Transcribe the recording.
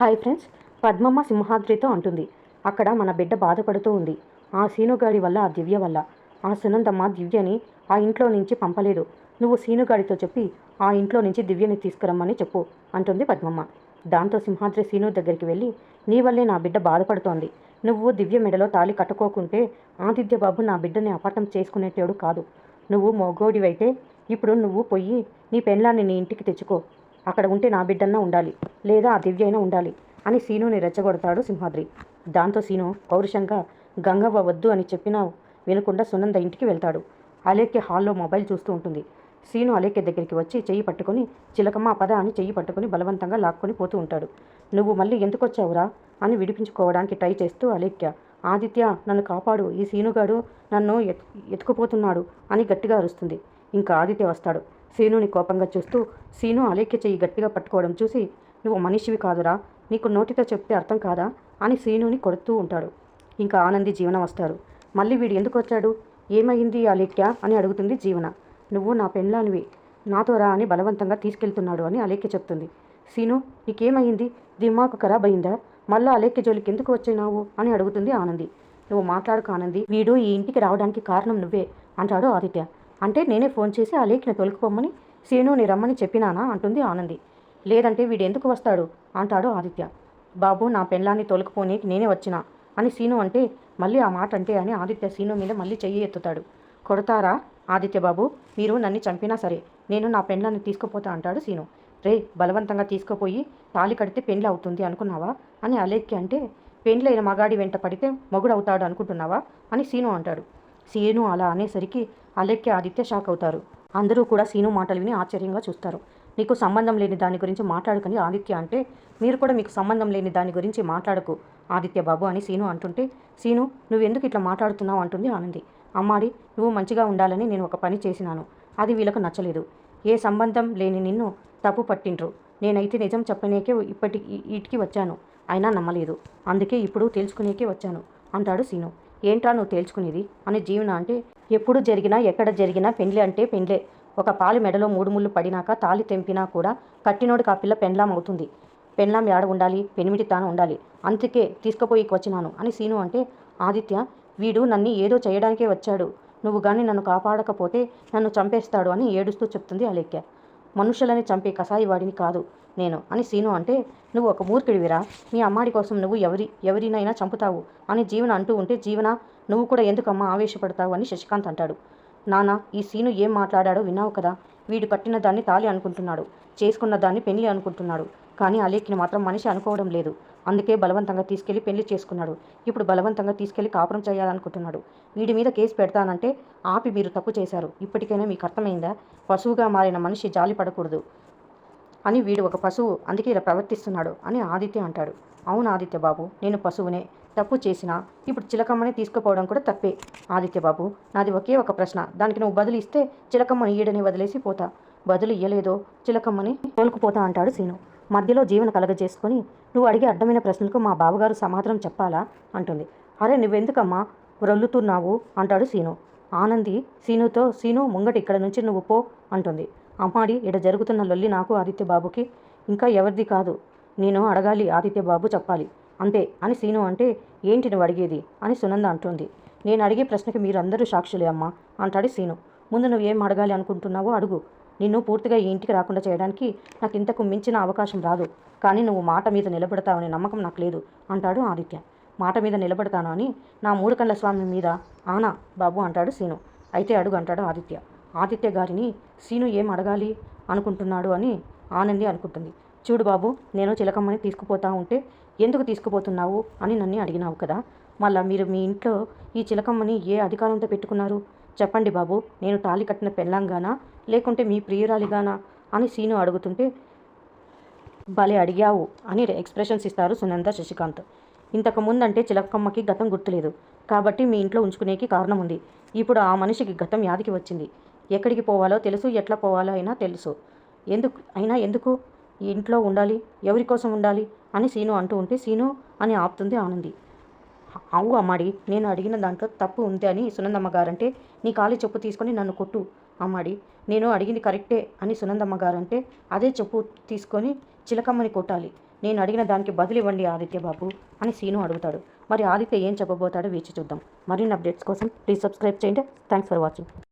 Hi friends Padmamma సింహాద్రితో అంటుంది. అక్కడ మన బిడ్డ బాధపడుతూ ఉంది. ఆ సీనుగాడి వల్ల ఆ దివ్య వల్ల. ఆ సునందమ్మ దివ్యని ఆ ఇంట్లో నుంచి పంపలేదు. నువ్వు సీనుగాడితో చెప్పి ఆ ఇంట్లో నుంచి దివ్యని తీసుకురమ్మని చెప్పు అంటుంది పద్మమ్మ. దాంతో సింహాద్రి సీను దగ్గరికి వెళ్ళి నీ వల్లే నా బిడ్డ బాధపడుతోంది. నువ్వు దివ్య మెడలో తాళి కట్టుకోకుంటే ఆదిత్య బాబు నా బిడ్డని అపార్థం చేసుకునేటోడు కాదు. నువ్వు మొగోడివైతే ఇప్పుడు నువ్వు పోయి నీ పెన్లాన్ని నీ ఇంటికి తెచ్చుకో. అక్కడ ఉంటే నా బిడ్డన్నా ఉండాలి లేదా ఆ దివ్య అయినా ఉండాలి అని సీనుని రెచ్చగొడతాడు సింహాద్రి. దాంతో సీను పౌరుషంగా గంగవ్వ వద్దు అని చెప్పినా వినకుండా సునంద ఇంటికి వెళ్తాడు. అలేఖ్య హాల్లో మొబైల్ చూస్తూ ఉంటుంది. సీను అలేఖ్య దగ్గరికి వచ్చి చెయ్యి పట్టుకొని చిలకమ్మ పద అని చెయ్యి పట్టుకొని బలవంతంగా లాక్కొని పోతూ ఉంటాడు. నువ్వు మళ్ళీ ఎందుకు వచ్చావురా అని విడిపించుకోవడానికి ట్రై చేస్తూ అలేఖ్య ఆదిత్య నన్ను కాపాడు. ఈ సీనుగాడు నన్ను ఎత్ ఎత్తుకుపోతున్నాడు అని గట్టిగా అరుస్తుంది. ఇంకా ఆదిత్య వస్తాడు. సీనుని కోపంగా చూస్తూ సీను అలేఖ్య చెయ్యి గట్టిగా పట్టుకోవడం చూసి నువ్వు మనిషివి కాదురా నీకు నోటితో చెప్తే అర్థం కాదా? అని సీనుని కొడుతూ ఉంటాడు. ఇంకా ఆనంది జీవన వస్తారు. మళ్ళీ వీడు ఎందుకు వచ్చాడు? ఏమైంది అలేఖ్య అని అడుగుతుంది జీవన. నువ్వు నా పెళ్ళానివి నాతో రా అని బలవంతంగా తీసుకెళ్తున్నాడు అని అలేఖ్య చెప్తుంది. సీను నీకేమైంది? దిమాకు ఖరాబ్ అయిందా? మళ్ళా అలేఖ్య జోలికి ఎందుకు వచ్చినావు? అని అడుగుతుంది ఆనంది. నువ్వు మాట్లాడుకు ఆనంది. వీడు ఈ ఇంటికి రావడానికి కారణం నువ్వే అంటాడు ఆదిత్య. అంటే నేనే ఫోన్ చేసి ఆ అలేఖ్యను తొలుకుపోమ్మని సీనుని రమ్మని చెప్పినానా అంటుంది ఆనంది. లేదంటే వీడు ఎందుకు వస్తాడు? అంటాడు ఆదిత్య. బాబు నా పెళ్ళాన్ని తొలకపోనీకి నేనే వచ్చినా అని సీను అంటే మళ్ళీ ఆ మాట అంటే అని ఆదిత్య సీను మీద మళ్ళీ చెయ్యి ఎత్తుతాడు. కొడతారా ఆదిత్య బాబు? మీరు నన్ను చంపినా సరే నేను నా పెండ్లాన్ని తీసుకుపోతా అంటాడు సీను. రే బలవంతంగా తీసుకుపోయి తాళి కడితే పెండ్లి అవుతుంది అనుకున్నావా? అని అలేక్కి అంటే పెండ్లైన మగాడి వెంట పడితే మొగుడవుతాడు అనుకుంటున్నావా? అని సీను అంటాడు. సీను అలా అనేసరికి అలెక్కి ఆదిత్య షాక్ అవుతారు. అందరూ కూడా సీను మాటలు విని ఆశ్చర్యంగా చూస్తారు. నీకు సంబంధం లేని దాని గురించి మాట్లాడుకుని ఆదిత్య అంటే మీరు కూడా మీకు సంబంధం లేని దాని గురించి మాట్లాడకు ఆదిత్య బాబు అని సీను అంటుంటే సీను నువ్వెందుకు ఇట్లా మాట్లాడుతున్నావు అంటుంది ఆనంది. అమ్మాడి నువ్వు మంచిగా ఉండాలని నేను ఒక పని చేసినాను. అది వీళ్ళకు నచ్చలేదు. ఏ సంబంధం లేని నిన్ను తప్పు పట్టిండ్రు. నేనైతే నిజం చెప్పనేకే ఇప్పటి ఇటుకి వచ్చాను. అయినా నమ్మలేదు. అందుకే ఇప్పుడు తెలుసుకునేకే వచ్చాను అంటాడు సీను. ఏంట్రా నువ్వు తేల్చుకునేది? అని జీవన అంటే ఎప్పుడు జరిగినా ఎక్కడ జరిగినా పెండ్లి అంటే పెండ్లే. ఒక పాలు మెడలో మూడు ముళ్ళు పడినాక తాళి తెంపినా కూడా కట్టినోడికి ఆ పిల్ల పెండ్లాం అవుతుంది. పెండ్లాం ఏడ ఉండాలి? పెనిమిటి తాను ఉండాలి. అందుకే తీసుకుపోయికి వచ్చినాను అని సీను అంటే ఆదిత్య వీడు నన్ను ఏదో చేయడానికే వచ్చాడు. నువ్వు కానీ నన్ను కాపాడకపోతే నన్ను చంపేస్తాడు అని ఏడుస్తూ చెప్తుంది అలేఖ్య. మనుషులని చంపే కసాయివాడిని కాదు. నేను. అని సీను అంటే నువ్వు ఒక మూర్ఖుడివిరా. మీ అమ్మాడి కోసం నువ్వు ఎవరి ఎవరినైనా చంపుతావు. అని జీవన అంటూ ఉంటే జీవన నువ్వు కూడా ఎందుకమ్మా ఆవేశపడతావు? అని శశికాంత్ అంటాడు. నానా ఈ సీను ఏం మాట్లాడాడో విన్నావు కదా. వీడు కట్టిన దాన్ని తాలి అనుకుంటున్నాడు. చేసుకున్న దాన్ని పెళ్ళి అనుకుంటున్నాడు. కానీ అలేఖ్ని మాత్రం మనిషి అనుకోవడం లేదు. అందుకే బలవంతంగా తీసుకెళ్ళి పెళ్ళి చేసుకున్నాడు. ఇప్పుడు బలవంతంగా తీసుకెళ్ళి కాపురం చేయాలనుకుంటున్నాడు. వీడి మీద కేసు పెడతానంటే ఆపి మీరు తప్పు చేశారు. ఇప్పటికైనా మీకు అర్థమైందా? పశువుగా మారిన మనిషి జాలి పడకూడదు. అని వీడు ఒక పశువు అందుకే ఇలా ప్రవర్తిస్తున్నాడు అని ఆదిత్య అంటాడు. అవును ఆదిత్య బాబు నేను పశువునే. తప్పు చేసినా ఇప్పుడు చిలకమ్మని తీసుకుపోవడం కూడా తప్పే. ఆదిత్య బాబు నాది ఒకే ఒక ప్రశ్న. దానికి నువ్వు బదులు ఇస్తే చిలకమ్మని ఈడని వదిలేసి పోతా. బదులు ఇయ్యలేదో చిలకమ్మని తోలుకుపోతా అంటాడు సీను. మధ్యలో జీవన కలగజేసుకొని నువ్వు అడిగే అడ్డమైన ప్రశ్నలకు మా బావగారు సమాధానం చెప్పాలా? అంటుంది. అరే నువ్వెందుకమ్మా? రొల్లుతున్నావు అంటాడు సీను. ఆనంది సీనుతో సీను ముంగట ఇక్కడ నుంచి నువ్వు పో అంటుంది. అమ్మాడి ఇడ జరుగుతున్న లొల్లి నాకు ఆదిత్య బాబుకి ఇంకా ఎవరిది కాదు. నేను అడగాలి ఆదిత్య బాబు చెప్పాలి. అంతే అని సీను అంటే ఏంటి నువ్వు అడిగేది? అని సునంద అంటుంది. నేను అడిగే ప్రశ్నకి మీరందరూ సాక్షులే అమ్మా అంటాడు సీను. ముందు నువ్వు ఏం అడగాలి అనుకుంటున్నావో అడుగు. నిన్ను పూర్తిగా ఈ ఇంటికి రాకుండా చేయడానికి నాకు ఇంతకు మించిన అవకాశం రాదు. కానీ నువ్వు మాట మీద నిలబడతావనే నమ్మకం నాకు లేదు అంటాడు ఆదిత్య. మాట మీద నిలబడతాను అని నా మూడు కళ్ళ స్వామి మీద ఆనా బాబు అంటాడు సీను. అయితే అడుగు అంటాడు ఆదిత్య. ఆదిత్య గారిని సీను ఏం అడగాలి అనుకుంటున్నాడు అని ఆనంది అనుకుంటుంది. చూడు బాబు నేను చిలకమ్మని తీసుకుపోతా ఉంటే ఎందుకు తీసుకుపోతున్నావు అని నన్ను అడిగినావు కదా. మళ్ళా మీరు మీ ఇంట్లో ఈ చిలకమ్మని ఏ అధికారంతో పెట్టుకున్నారు? చెప్పండి బాబు నేను తాళి కట్టిన పెళ్ళంగానా? లేకుంటే మీ ప్రియురాలిగానా? అని సీను అడుగుతుంటే భలే అడిగావు అని ఎక్స్ప్రెషన్స్ ఇస్తారు సునంద శశికాంత్. ఇంతకు ముందంటే చిలకమ్మకి గతం గుర్తులేదు. కాబట్టి మీ ఇంట్లో ఉంచుకునేకి కారణం ఉంది. ఇప్పుడు ఆ మనిషికి గతం యాదికి వచ్చింది. ఎక్కడికి పోవాలో తెలుసు ఎట్లా పోవాలో అయినా తెలుసు. ఎందుకు అయినా ఎందుకు ఇంట్లో ఉండాలి ఎవరి కోసం ఉండాలి అని సీను అంటూ ఉంటే సీను అని ఆపుతుంది ఆనంది. అవు అమ్మాడి నేను అడిగిన దాంట్లో తప్పు ఉంది అని సునందమ్మ గారంటే నీ కాలి చెప్పు తీసుకొని నన్ను కొట్టు అమ్మాడి. నేను అడిగింది కరెక్టే అని సునందమ్మ గారంటే అదే చెప్పు తీసుకొని చిలకమ్మని కొట్టాలి. నేను అడిగిన దానికి బదులు ఇవ్వండి ఆదిత్య బాబు అని సీను అడుగుతాడు. మరి ఆదిత్య ఏం చెప్పబోతాడో వేచి చూద్దాం. మరిన్ని అప్డేట్స్ కోసం ప్లీజ్ సబ్స్క్రైబ్ చేయండి. Thanks for watching.